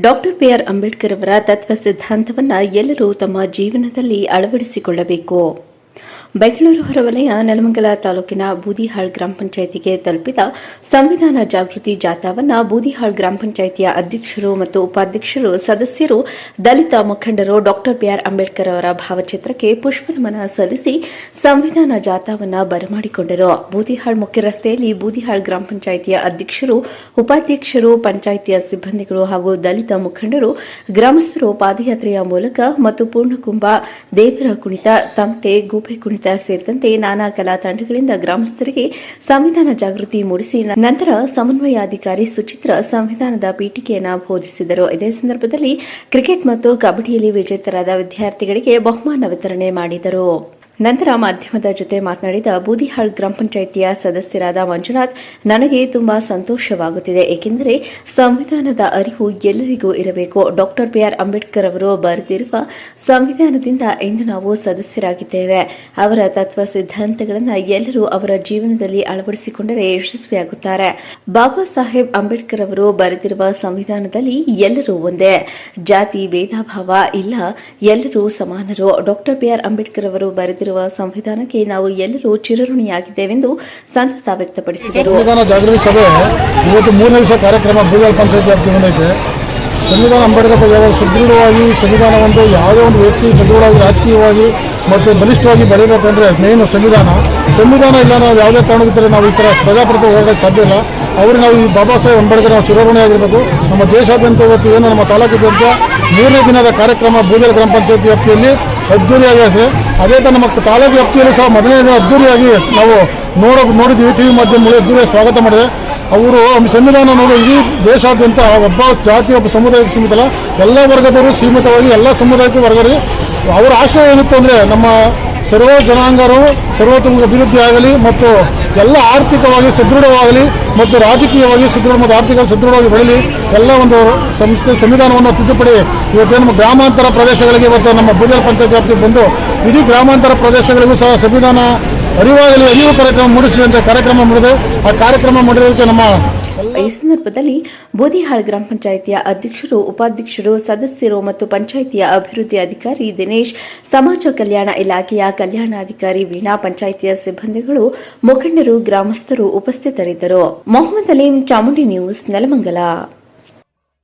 Doctor B R Ambedkar ಅವರ ತತ್ವ ಸಿದ್ಧಾಂತವನ್ನು ಎಲ್ಲರೂ ತಮ್ಮ ಜೀವನದಲ್ಲಿ ಅಳವಡಿಸಿಕೊಳ್ಳಬೇಕು. ಬೆಂಗಳೂರು ಹೊರವಲಯ, ನೆಲಮಂಗಲ ತಾಲೂಕಿನ ಬೂದಿಹಾಳ್ ಗ್ರಾಮ ಪಂಚಾಯಿತಿಗೆ ತಲುಪಿದ ಸಂವಿಧಾನ ಜಾಗೃತಿ ಜಾಥಾವನ್ನು ಬೂದಿಹಾಳ್ ಗ್ರಾಮ ಪಂಚಾಯಿತಿಯ ಅಧ್ಯಕ್ಷರು ಮತ್ತು ಉಪಾಧ್ಯಕ್ಷರು, ಸದಸ್ಯರು, ದಲಿತ ಮುಖಂಡರು ಡಾಕ್ಟರ್ ಬಿಆರ್ ಅಂಬೇಡ್ಕರ್ ಅವರ ಭಾವಚಿತ್ರಕ್ಕೆ ಪುಷ್ಪನಮನ ಸಲ್ಲಿಸಿ ಸಂವಿಧಾನ ಜಾಥಾವನ್ನು ಬರಮಾಡಿಕೊಂಡರು. ಬೂದಿಹಾಳ್ ಮುಖ್ಯ ರಸ್ತೆಯಲ್ಲಿ ಬೂದಿಹಾಳ್ ಗ್ರಾಮ ಪಂಚಾಯಿತಿಯ ಅಧ್ಯಕ್ಷರು, ಉಪಾಧ್ಯಕ್ಷರು, ಪಂಚಾಯಿತಿಯ ಸಿಬ್ಬಂದಿಗಳು ಹಾಗೂ ದಲಿತ ಮುಖಂಡರು, ಗ್ರಾಮಸ್ಥರು ಪಾದಯಾತ್ರೆಯ ಮೂಲಕ ಮತ್ತು ಪೂರ್ಣಕುಂಭ, ದೇವರ ಕುಣಿತ ತಮಟೆ ಗೂಬೆ ಕುಣಿತ ಸೇರಿದಂತೆ ನಾನಾ ಕಲಾ ತಂಡಗಳಿಂದ ಗ್ರಾಮಸ್ಥರಿಗೆ ಸಂವಿಧಾನ ಜಾಗೃತಿ ಮೂಡಿಸಿ, ನಂತರ ಸಮನ್ವಯಾಧಿಕಾರಿ ಸುಚಿತ್ರ ಸಂವಿಧಾನದ ಪೀಠಿಕೆಯನ್ನು ಬೋಧಿಸಿದರು ಇದೇ ಸಂದರ್ಭದಲ್ಲಿ ಕ್ರಿಕೆಟ್ ಮತ್ತು ಕಬಡ್ಡಿಯಲ್ಲಿ ವಿಜೇತರಾದ ವಿದ್ಯಾರ್ಥಿಗಳಿಗೆ ಬಹುಮಾನ ವಿತರಣೆ ಮಾಡಿದರು. ನಂತರ ಮಾಧ್ಯಮದ ಜೊತೆ ಮಾತನಾಡಿದ ಬೂದಿಹಾಳ್ ಗ್ರಾಮ ಪಂಚಾಯಿತಿಯ ಸದಸ್ಯರಾದ ಮಂಜುನಾಥ್, ನನಗೆ ತುಂಬಾ ಸಂತೋಷವಾಗುತ್ತಿದೆ. ಏಕೆಂದರೆ ಸಂವಿಧಾನದ ಅರಿವು ಎಲ್ಲರಿಗೂ ಇರಬೇಕು. ಡಾಕ್ಟರ್ ಬಿಆರ್ ಅಂಬೇಡ್ಕರ್ ಅವರು ಬರೆದಿರುವ ಸಂವಿಧಾನದಿಂದ ಇಂದು ನಾವು ಸದಸ್ಯರಾಗಿದ್ದೇವೆ. ಅವರ ತತ್ವ ಸಿದ್ಧಾಂತಗಳನ್ನು ಎಲ್ಲರೂ ಅವರ ಜೀವನದಲ್ಲಿ ಅಳವಡಿಸಿಕೊಂಡರೆ ಯಶಸ್ವಿಯಾಗುತ್ತಾರೆ. ಬಾಬಾ ಸಾಹೇಬ್ ಅಂಬೇಡ್ಕರ್ ಅವರು ಬರೆದಿರುವ ಸಂವಿಧಾನದಲ್ಲಿ ಎಲ್ಲರೂ ಒಂದೇ. ಜಾತಿ, ಭೇದ ಇಲ್ಲ. ಎಲ್ಲರೂ ಸಮಾನರು. ಡಾಕ್ಟರ್ ಬಿಆರ್ ಅಂಬೇಡ್ಕರ್ ಅವರು ಬರೆದಿರುವ ಸಂವಿಧಾನಕ್ಕೆ ನಾವು ಎಲ್ಲರೂ ಚಿರಋಣಿಯಾಗಿದ್ದೇವೆಂದು ಸಂತಸ ವ್ಯಕ್ತಪಡಿಸಿದರು. ಸಂವಿಧಾನ ಅಂಬೇಡ್ಕರ್ ಬಗ್ಗೆ ಸುದೃಢವಾಗಿ ಸಂವಿಧಾನ ಒಂದು ಯಾವುದೇ ಒಂದು ವ್ಯಕ್ತಿ ಸದೃಢವಾಗಿ ರಾಜಕೀಯವಾಗಿ ಮತ್ತು ಬಲಿಷ್ಠವಾಗಿ ಬೆಳೀಬೇಕಂದ್ರೆ ಮೇನ್ ಸಂವಿಧಾನ. ಸಂವಿಧಾನ ಇಲ್ಲ ನಾವು ಯಾವುದೇ ಕಾರಣಕ್ಕಿದ್ದರೆ ನಾವು ಈ ಥರ ಪ್ರಜಾಪ್ರಭುತ್ವ ಹೋಗೋಕ್ಕೆ ಸಾಧ್ಯ ಇಲ್ಲ. ಅವರು ನಾವು ಈ ಬಾಬಾ ಸಾಹೇಬ್ ಅಂಬೇಡ್ಕರ್ ನಾವು ಚಿರಋಣಿಯಾಗಿರಬೇಕು ನಮ್ಮ ದೇಶಾದ್ಯಂತ ಇವತ್ತು ಏನು ನಮ್ಮ ತಾಲೂಕಿದ್ದಂತ ಮೂರನೇ ದಿನದ ಕಾರ್ಯಕ್ರಮ ಬೂದಲ್ ಗ್ರಾಮ ಪಂಚಾಯತ್ ವ್ಯಾಪ್ತಿಯಲ್ಲಿ ಅದ್ದೂರಿಯಾಗಿದೆ ಅದೇ ಥರ ನಮ್ಮ ತಾಲೂಕು ವ್ಯಾಪ್ತಿಯಲ್ಲೂ ಸಹ ಮೊದಲನೇ ದಿನ ಅದ್ದೂರಿಯಾಗಿ ನಾವು ನೋಡೋ ನೋಡಿದ್ವಿ ಟಿ ವಿ ಮಾಧ್ಯಮಗಳು ಅದ್ದೂರಿಯಾಗಿ ಸ್ವಾಗತ ಮಾಡಿದೆ. ಅವರು ಸಂವಿಧಾನ ನೋಡಿ ಇಡೀ ದೇಶಾದ್ಯಂತ ಒಬ್ಬ ಜಾತಿ, ಒಬ್ಬ ಸಮುದಾಯಕ್ಕೆ ಸೀಮಿತ ಅಲ್ಲ ಎಲ್ಲ ವರ್ಗದವರು ಸೀಮಿತವಾಗಿ, ಎಲ್ಲ ಸಮುದಾಯಕ್ಕೆ ವರ್ಗರಿಗೆ ಅವರ ಆಶಯ ಏನಿತ್ತು ಅಂದರೆ ನಮ್ಮ ಸರ್ವ ಜನಾಂಗರು, ಸರ್ವತೋಮುಖ ಅಭಿವೃದ್ಧಿ ಆಗಲಿ ಮತ್ತು ಎಲ್ಲ ಆರ್ಥಿಕವಾಗಿ ಸದೃಢವಾಗಲಿ ಮತ್ತು ರಾಜಕೀಯವಾಗಿ ಸದೃಢ ಮತ್ತು ಆರ್ಥಿಕ ಸದೃಢವಾಗಿ ಬೆಳೀಲಿ. ಎಲ್ಲ ಒಂದು ಸಂಸ್ಥೆ ಸಂವಿಧಾನವನ್ನು ತಿದ್ದುಪಡಿ ಇವತ್ತು ನಮ್ಮ ಗ್ರಾಮಾಂತರ ಪ್ರದೇಶಗಳಿಗೆ ಇವತ್ತು ನಮ್ಮ ಬೀದರ್ ಪಂಚಾಯತ್ ವ್ಯಾಪ್ತಿಗೆ ಬಂದು ಇಡೀ ಗ್ರಾಮಾಂತರ ಪ್ರದೇಶಗಳಿಗೂ ಸಹ ಸಂವಿಧಾನ ಅರಿವಾಗಲಿ ಅರಿವು ಕಾರ್ಯಕ್ರಮ ಮೂಡಿಸಲಿ ಕಾರ್ಯಕ್ರಮ ಮಾಡಿದೆ ಆ ಕಾರ್ಯಕ್ರಮ ಮಾಡಿರೋದಕ್ಕೆ ನಮ್ಮ ಈ ಸಂದರ್ಭದಲ್ಲಿ ಬೋದಿಹಾಳ್ ಗ್ರಾಮ ಪಂಚಾಯಿತಿಯ ಅಧ್ಯಕ್ಷರು, ಉಪಾಧ್ಯಕ್ಷರು, ಸದಸ್ಯರು ಮತ್ತು ಪಂಚಾಯಿತಿಯ ಅಭಿವೃದ್ಧಿ ಅಧಿಕಾರಿ ದಿನೇಶ್, ಸಮಾಜ ಕಲ್ಯಾಣ ಇಲಾಖೆಯ ಕಲ್ಯಾಣಾಧಿಕಾರಿ ವೀಣಾ, ಪಂಚಾಯಿತಿಯ ಸಿಬ್ಬಂದಿಗಳು, ಮುಖಂಡರು, ಗ್ರಾಮಸ್ಥರು ಉಪಸ್ಥಿತರಿದ್ದರು. ಮೊಹಮ್ಮದ್ ಅಲೀಂ ಚಾಮುಂಡಿ ನ್ಯೂಸ್ ನೆಲಮಂಗಲ.